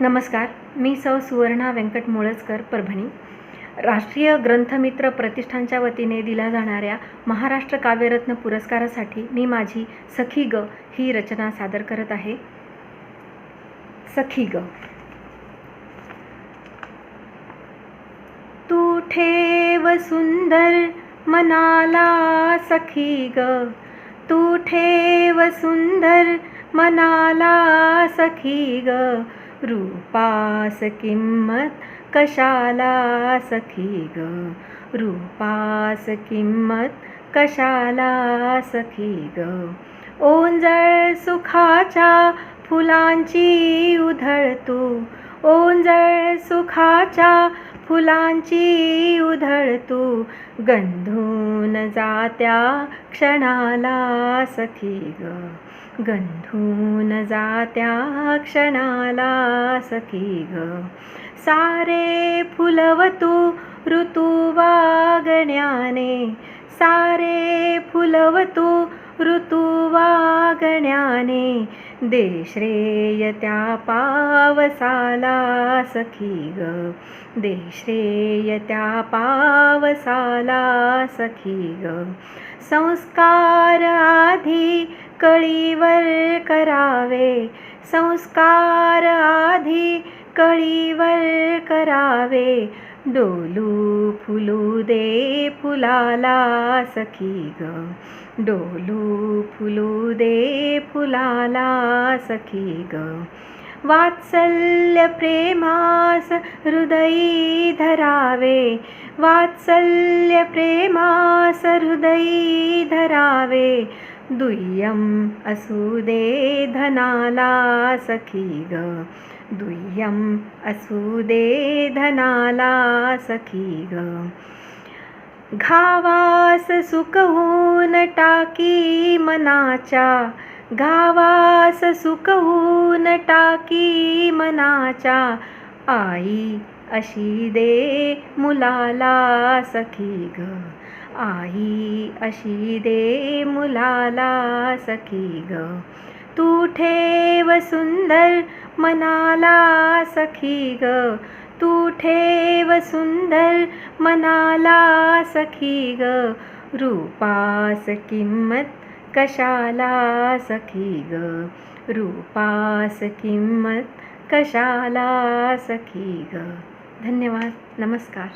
नमस्कार मी सौ सुवर्णा व्यंकट मोळसकर परभणी. राष्ट्रीय ग्रंथमित्र प्रतिष्ठानच्या वतीने दिल्या जाणाऱ्या महाराष्ट्र काव्यरत्न पुरस्कारासाठी मी माझी सखी ग ही रचना सादर करत आहे. सखी ग. तू ठेव सुंदर मनाला सखी ग. तू ठेव सुंदर मनाला सखी ग. रूपास किंमत कशाला सखी ग? रूपास किंमत कशाला सखी ग? ओंजळ सुखाच्या फुलांची उधळ तू. ओंजळ सुखाच्या फुलांची उधळ तू. गंधून जात्या क्षणाला सखी ग. गंधून जात्या क्षणाला सखी ग. सारे फुलवतू ऋतू वागण्याने सारे फुलवतू ऋतू वागण्याने दे श्रेय त्या पावसाला सखी ग. दे श्रेय त्या पावसाला सखी ग. संस्कार आधी कळीवर करावे. संस्कार आधी कळीवर करावे. डोलू फुलू दे फुलाला सखी ग. डोलू फुलू दे फुलाला सखी ग. वात्सल्य प्रेमास हृदयी धरावे. वात्सल्य प्रेमास हृदयी धरावे. दुय्यम असू दे धनाला सखी ग. दुय्यम असू दे धनाला सखी ग. घावास सुकवून टाकी मनाच्या. घावास सुकवून टाकी मनाच्या. आई अशी दे मुलाला सखी ग. आई अशी दे मुलाला सखी ग. तू ठेव सुंदर मनाला सखी ग. तू ठेव सुंदर मनाला सखी ग. रूपास किंमत कशाला सखी ग? रूपास किंमत कशाला सखी ग? धन्यवाद. नमस्कार.